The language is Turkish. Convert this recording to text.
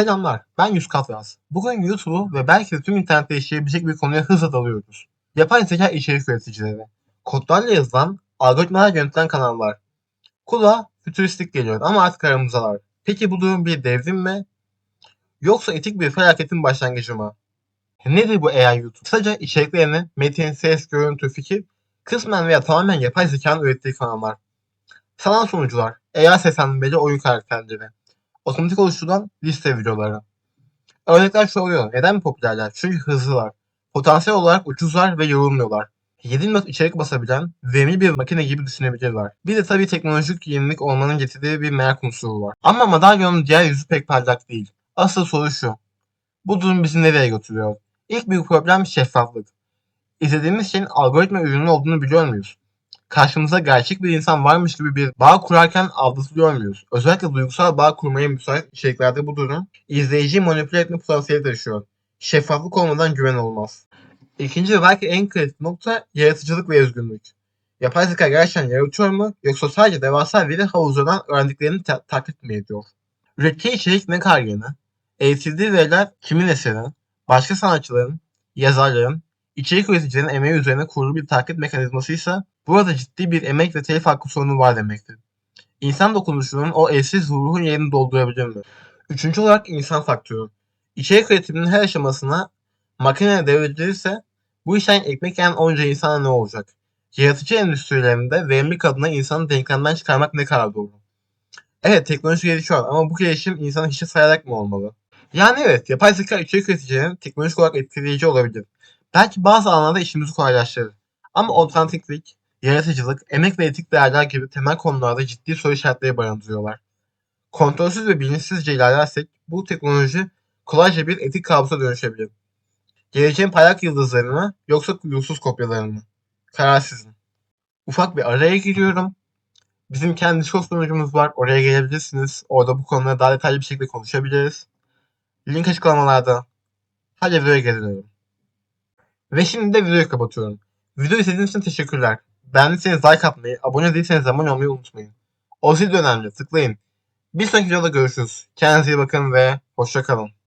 Selamlar, ben Yusuf Katraz. Bugün YouTube'u ve belki de tüm internette yaşayabilecek bir konuya hızla dalıyoruz. Yapay zeka içerik üreticileri. Kodlarla yazılan, algoritmalar yönetilen kanallar. Kulağa fütüristik geliyor ama artık aramızdalar. Peki bu durum bir devrim mi? Yoksa etik bir felaketin başlangıcı mı? Nedir bu AI YouTube? Kısaca içeriklerini metin, ses, görüntü, fikir, kısmen veya tamamen yapay zekanın ürettiği kanallar. Sanal sunucular, AI seslendirmeli oyun karakterleri, otomatik oluşturulan liste videoları. Örnekler soruyor. Neden popülerler? Çünkü hızlılar. Potansiyel olarak ucuzlar ve yorulmuyorlar. 7 milyon içerik basabilen, verimli bir makine gibi düşünebilirler. Bir de tabii teknolojik yenilik olmanın getirdiği bir merak unsuru var. Ama madalyonun diğer yüzü pek parlak değil. Asıl soru şu. Bu durum bizi nereye götürüyor? İlk büyük problem şeffaflık. İzlediğimiz şeyin algoritma ürünü olduğunu biliyor muyuz? Karşımıza gerçek bir insan varmış gibi bir bağ kurarken aldatılıyor muyuz? Özellikle duygusal bağ kurmaya müsait içeriklerde bu durum izleyiciyi manipüle etme potansiyeli taşıyor. Şeffaflık olmadan güven olmaz. İkinci ve belki en kritik nokta yaratıcılık ve özgünlük. Yapay zeka gerçekten yaratıyor mu yoksa sadece devasa veri havuzundan öğrendiklerini ta- taklit mi ediyor? Ürettiği içerik ne kadar yeni? Eğitildiği veriler kimin eseri? Başka sanatçıların, yazarların, içerik üreticilerin emeği üzerine kurulu bir taklit mekanizmasıysa burada ciddi bir emek ve telif hakkı sorunu var demektir. İnsan dokunuşunun o eşsiz ruhun yerini doldurabilir mi? Üçüncü olarak insan faktörü. İçerik üretiminin her aşamasına makineye devredilirse bu işten ekmek yiyen onca insana ne olacak? Yaratıcı endüstrilerinde verimlilik adına insanı denklemden çıkarmak ne kadar doğru? Evet teknoloji gelişiyor ama bu gelişim insanı hiçe sayarak mı olmalı? Yani evet yapay zeka içerik üreticilerinin teknolojik olarak etkileyici olabilir. Belki bazı alanlarda işimizi kolaylaştırır. Ama otantiklik, yaratıcılık, emek ve etik değerler gibi temel konularda ciddi soru işaretleri barındırıyorlar. Kontrolsüz ve bilinçsizce ilerlersek bu teknoloji kolayca bir etik kabusa dönüşebilir. Geleceğin parlak yıldızları mı yoksa kuyusuz kopyaları mı? Karar sizin. Ufak bir araya giriyorum. Bizim kendi Discord sunucumuz var. Oraya gelebilirsiniz. Orada bu konuları daha detaylı bir şekilde konuşabiliriz. Link açıklamalarda. Hadi videoya gelelim. Ve şimdi de videoyu kapatıyorum. Video izlediğiniz için teşekkürler. Beğendiyseniz like atmayı, abone değilseniz abone olmayı unutmayın. O de önemli. Tıklayın. Bir sonraki videoda görüşürüz. Kendinize iyi bakın ve hoşça kalın.